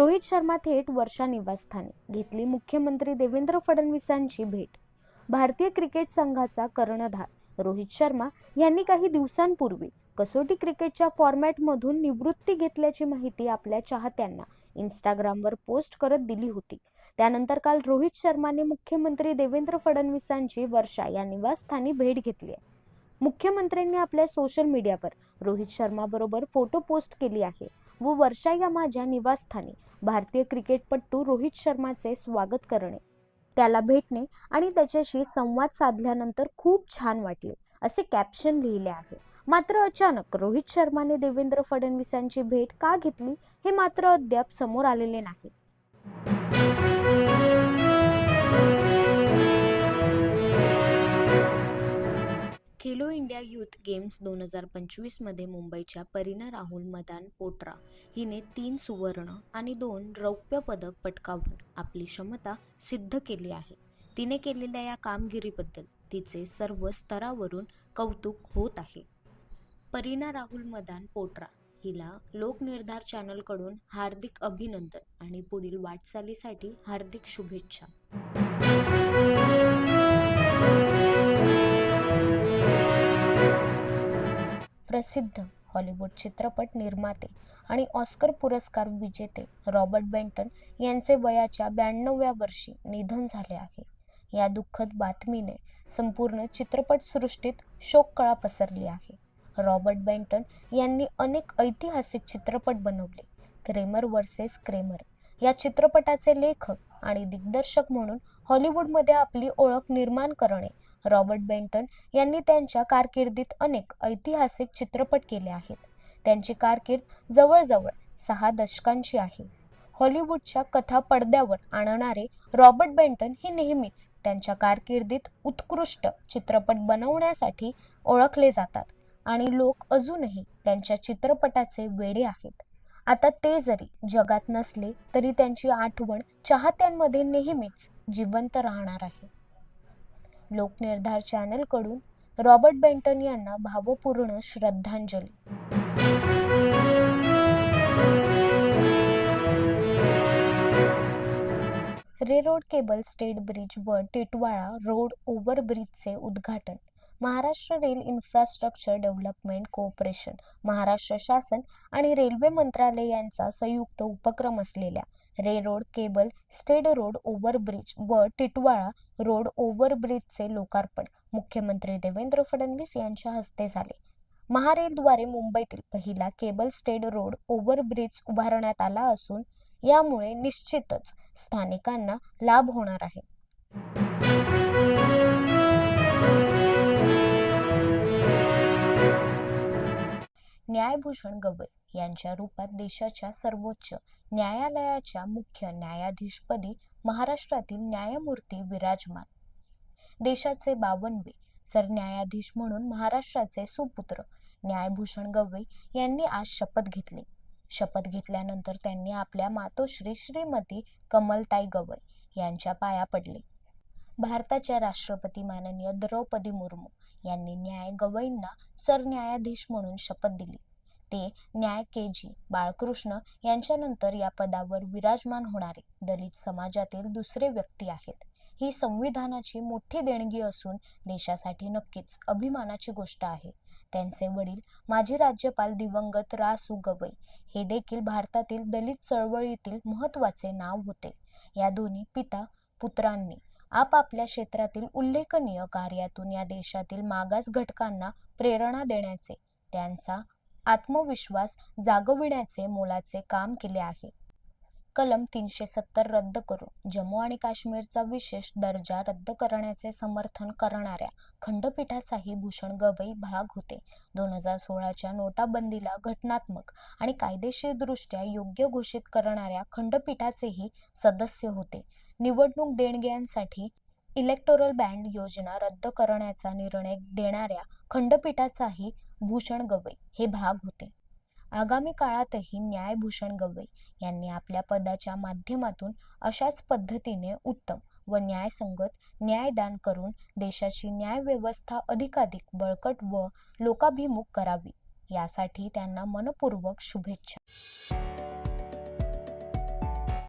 रोहित शर्मा थेट वर्षा निवासस्थानी. घेतली मुख्यमंत्री देवेंद्र फडणवीसांची भेट. भारतीय क्रिकेट संघाचा कर्णधार रोहित शर्मा यांनी काही दिवसांपूर्वी कसोटी क्रिकेटच्या फॉर्मॅटमधून निवृत्ती घेतल्याची माहिती आपल्या चाहत्यांना इंस्टाग्रामवर पोस्ट करत दिली होती. त्यानंतर काल रोहित शर्माने मुख्यमंत्री देवेंद्र फडणवीसांची वर्षा या निवासस्थानी भेट घेतली आहे. मुख्यमंत्र्यांनी आपल्या सोशल मीडियावर रोहित शर्माबरोबर फोटो पोस्ट केली आहे. व वर्षा या माझ्या निवासस्थानी भारतीय क्रिकेटपटू रोहित शर्माचे स्वागत करणे. त्याला भेटणे आणि त्याच्याशी संवाद साधल्यानंतर खूप छान वाटले असे कॅप्शन लिहिले आहे. मात्र अचानक रोहित शर्माने देवेंद्र फडणवीसांची भेट का घेतली हे मात्र अद्याप समोर आलेले नाही. खेलो इंडिया यूथ गेम्स दोन हजार पंचवीसमध्ये मुंबईच्या परीना राहुल मदान पोट्रा हिने तीन सुवर्ण आणि दोन रौप्य पदक पटकावून आपली क्षमता सिद्ध केली आहे. तिने केलेल्या या कामगिरीबद्दल तिचे सर्व स्तरावरून कौतुक होत आहे. परीना राहुल मदान पोट्रा हिला लोकनिर्धार चॅनलकडून हार्दिक अभिनंदन आणि पुढील वाटचालीसाठी हार्दिक शुभेच्छा. प्रसिद्ध हॉलिवूड चित्रपट निर्माते आणि ऑस्कर पुरस्कार विजेते रॉबर्ट बेंटन यांचे वयाच्या ब्याण्णव्या वर्षी निधन झाले आहे. या दुःखद बातमीने संपूर्ण चित्रपटसृष्टीत शोककळा पसरली आहे. रॉबर्ट बेंटन यांनी अनेक ऐतिहासिक चित्रपट बनवले. क्रेमर वर्सेस क्रेमर या चित्रपटाचे लेखक आणि दिग्दर्शक म्हणून हॉलिवूडमध्ये आपली ओळख निर्माण करणे रॉबर्ट बेंटन यांनी त्यांच्या कारकिर्दीत अनेक ऐतिहासिक चित्रपट केले आहेत. त्यांची कारकीर्द जवळजवळ सहा दशकांची आहे. हॉलिवूडच्या कथा पडद्यावर आणणारे रॉबर्ट बेंटन हे नेहमीच त्यांच्या कारकिर्दीत उत्कृष्ट चित्रपट बनवण्यासाठी ओळखले जातात आणि लोक अजूनही त्यांच्या चित्रपटाचे वेडे आहेत. आता ते जरी जगात नसले तरी त्यांची आठवण चाहत्यांमध्ये नेहमीच जिवंत राहणार आहे. लोकनिर्धार चॅनलकडून रॉबर्ट बेंटन यांना भावपूर्ण श्रद्धांजली. रेरोड केबल स्टेट ब्रिज व टिटवाळा रोड ओव्हरब्रिजचे उद्घाटन. Maharashtra rail infrastructure development cooperation Maharashtra शासन आणि रेल्वे मंत्रालय यांचा संयुक्त उपक्रम असलेल्या रेरोड केबल स्टेड रोड ओव्हरब्रिज व टिटवाळा रोड ओव्हरब्रिजचे लोकार्पण. मुख्यमंत्री देवेंद्र फडणवीस यांच्या हस्ते झाले. महारेलद्वारे मुंबईतील पहिला केबल स्टेड रोड ओव्हरब्रिज उभारण्यात आला असून यामुळे निश्चितच स्थानिकांना लाभ होणार आहे. न्यायभूषण गवई यांच्या रूपात देशाच्या सर्वोच्च न्यायालयाच्या मुख्य न्यायाधीशपदी महाराष्ट्रातील न्यायमूर्ती विराजमान. देशाचे बावनवे सरन्यायाधीश म्हणून महाराष्ट्राचे सुपुत्र न्यायभूषण गवई यांनी आज शपथ घेतली. शपथ घेतल्यानंतर त्यांनी आपल्या मातोश्री श्रीमती कमलताई गवई यांच्या पाया पडले. भारताच्या राष्ट्रपती माननीय द्रौपदी मुर्मू यांनी न्याय गवईंना सरन्यायाधीश म्हणून शपथ दिली. ते न्याय के जी बाळकृष्ण यांच्यानंतर या पदावर विराजमान होणारे दलित समाजातील दुसरे व्यक्ती आहेत. ही संविधानाची मोठी देणगी असून देशासाठी नक्कीच अभिमानाची गोष्ट आहे. त्यांचे वडील माजी राज्यपाल दिवंगत रा सु गवई हे देखील भारतातील दलित चळवळीतील महत्त्वाचे नाव होते. या दोन्ही पिता पुत्रांनी आपापल्या क्षेत्रातील उल्लेखनीय कार्यातून या देशातील मागास घटकांना प्रेरणा देण्याचे त्यांचा आत्मविश्वास जागविण्याचे मोलाचे काम केले आहे. कलम तीनशे सत्तर रद्द करून जम्मू आणि काश्मीरचा विशेष दर्जा रद्द करण्याचे समर्थन करणाऱ्या खंडपीठाचाही भूषण गवई भाग होते. दोन हजार सोळाच्या नोटाबंदीला घटनात्मक आणि कायदेशीरदृष्ट्या योग्य घोषित करणाऱ्या खंडपीठाचेही सदस्य होते. निवडणूक देणग्यांसाठी इलेक्टोरल बँड योजना रद्द करण्याचा निर्णय देणाऱ्या खंडपीठाचाही भूषण गवई हे भाग होते. आगामी काळातही न्यायभूषण गवई यांनी आपल्या पदाच्या माध्यमातून अशाच पद्धतीने उत्तम व न्यायसंगत न्यायदान करून देशाची न्यायव्यवस्था अधिकाधिक बळकट व लोकाभिमुख करावी. यासाठी त्यांना मनपूर्वक शुभेच्छा.